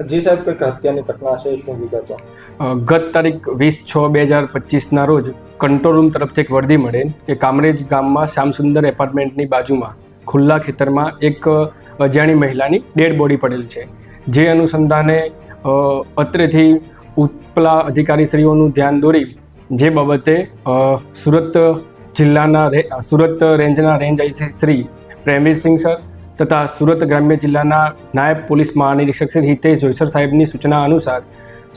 જી સાહેબ કંઈક હત્યાની ઘટના છે, શું વિગતો? ગત તારીખ વીસ છ બે હજાર પચીસના રોજ કંટ્રોલ રૂમ તરફથી એક વર્દી મળે કે કામરેજ ગામમાં શ્યામસુંદર એપાર્ટમેન્ટની બાજુમાં, ખુલ્લા ખેતરમાં એક અજાણી મહિલાની ડેડ બોડી પડેલ છે. જે અનુસંધાને અત્રેથી ઉપલા અધિકારીશ્રીઓનું ધ્યાન દોરી, જે બાબતે સુરત જિલ્લાના સુરત રેન્જના range IC Shri Premvirsinh sir તથા સુરત ગ્રામ્ય જિલ્લાના નાયબ પોલીસ મહાનિરીક્ષક શ્રી હિતેશ જોઈસર સાહેબની સૂચના અનુસાર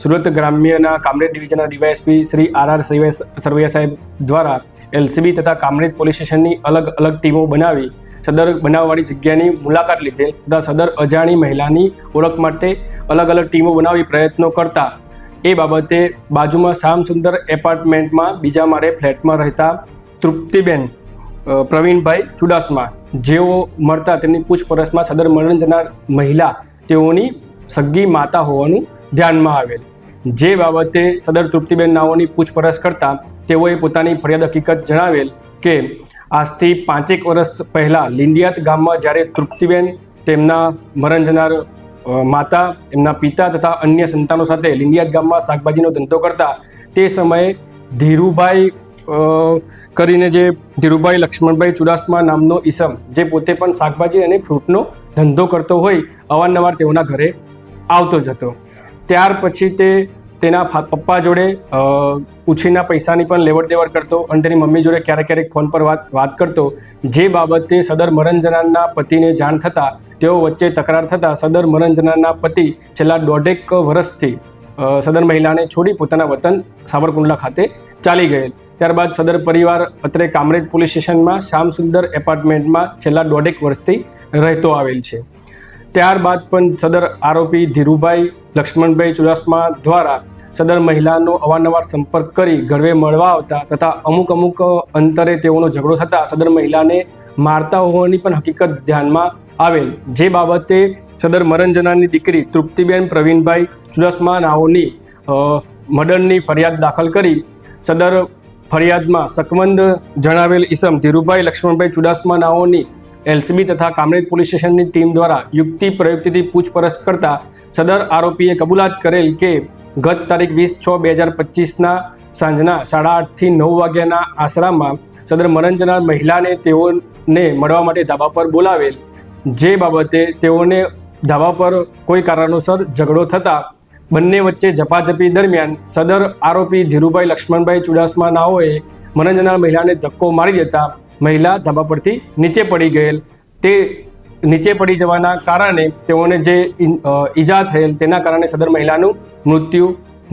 સુરત ગ્રામ્યના Kamrej ડિવિઝનના DYSP Shri R R Sarvaiya સાહેબ દ્વારા એલસીબી તથા કામરેજ પોલીસ સ્ટેશનની અલગ અલગ ટીમો બનાવી સદર બનાવવાળી જગ્યાની મુલાકાત લીધેલ તથા સદર અજાણી મહિલાની ઓળખ માટે અલગ અલગ ટીમો બનાવી પ્રયત્નો કરતા. એ બાબતે બાજુમાં શામ સુંદર એપાર્ટમેન્ટમાં બીજા માળે ફ્લેટમાં રહેતા તૃપ્તિબેન પ્રવીણભાઈ ચુડાસમા જેઓ મળતા તેમની પૂછપરછમાં સદર મરણ જનાર મહિલા તેઓની સગી માતા હોવાનું ધ્યાનમાં આવેલ. જે બાબતે સદર તૃપ્તિબેન નાઓની પૂછપરછ કરતા તેઓએ પોતાની ફરિયાદ હકીકત જણાવેલ કે આજથી પાંચેક વર્ષ પહેલાં લિંડિયાત ગામમાં જ્યારે તૃપ્તિબેન તેમના મરણ જનાર માતા, એમના પિતા તથા અન્ય સંતાનો સાથે લિંડિયાત ગામમાં શાકભાજીનો ધંધો કરતા તે સમયે ધીરુભાઈ કરીને જે ધીરુભાઈ લક્ષ્મણભાઈ ચુડાસમા નામનો ઈસમ, જે પોતે પણ શાકભાજી અને ફ્રૂટનો ધંધો કરતો હોય, અવારનવાર તેઓના ઘરે આવતો જ હતો. ત્યાર પછી તે તેના પપ્પા જોડે ઉછીના પૈસાની પણ લેવડ દેવડ કરતો, અને તેની મમ્મી જોડે ક્યારેક ક્યારેક ફોન પર વાત વાત કરતો, જે બાબતે સદર મરણજનારના પતિને જાણ થતાં, તેઓ વચ્ચે તકરાર થતાં સદર મરણજનારના પતિ છેલ્લા દોઢેક વર્ષથી સદર મહિલાને છોડી પોતાના વતન સાબરકુંડલા ખાતે ચાલી ગયેલ. ત્યારબાદ સદર પરિવાર અત્રે કામરેજ પોલીસ સ્ટેશનમાં શ્યામસુંદર એપાર્ટમેન્ટમાં છેલ્લા દોઢેક વર્ષથી રહેતો આવેલ છે. ત્યારબાદ પણ સદર આરોપી ધીરુભાઈ લક્ષ્મણભાઈ ચુડાસમા દ્વારા સદર મહિલાનો અવારનવાર સંપર્ક કરી ગળવે મળવા આવતા તથા અમુક અમુક અંતરે તેઓનો ઝઘડો થતાં સદર મહિલાને મારતા હોવાની પણ હકીકત ધ્યાનમાં આવેલ. જે બાબતે સદર મરણજનાની દીકરી તૃપ્તિબેન પ્રવીણભાઈ ચુડાસમા નાઓની મર્ડરની ફરિયાદ દાખલ કરી સદર ફરિયાદમાં સકમંદ જણાવેલ ઈસમ ધીરુભાઈ લક્ષ્મણભાઈ ચુડાસમા નાઓની એલસીબી તથા કામરેજ પોલીસ સ્ટેશનની ટીમ દ્વારા યુક્તિ પ્રયુક્તિથી પૂછપરછ કરતા સદર આરોપીએ કબૂલાત કરેલ કે ગત તારીખ વીસ છ બે હજાર પચીસના સાંજના સાડા આઠથી નવ વાગ્યાના આશરામાં સદર મરણ મહિલાને તેઓને મળવા માટે ધાબા પર બોલાવેલ. જે બાબતે તેઓને ધાબા પર કોઈ કારણોસર ઝઘડો થતા બંને વચ્ચે ઝપાઝપી દરમિયાન સદર આરોપી ધીરુભાઈ લક્ષ્મણભાઈ ચુડાસમા નાઓએ મરણ મહિલાને ધક્કો મારી દેતા મહિલા ધાબા પરથી નીચે પડી ગયેલ. તે નીચે પડી જવાના કારણે તેઓને જે ઈજા થયેલ તેના કારણે સદર મહિલાનું મૃત્યુ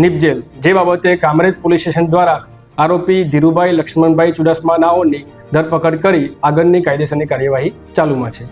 નિપજેલ. જે બાબતે કામરેજ પોલીસ સ્ટેશન દ્વારા આરોપી ધીરુભાઈ લક્ષ્મણભાઈ ચુડાસમા નાઓની ધરપકડ કરી આગળની કાયદેસરની કાર્યવાહી ચાલુમાં છે.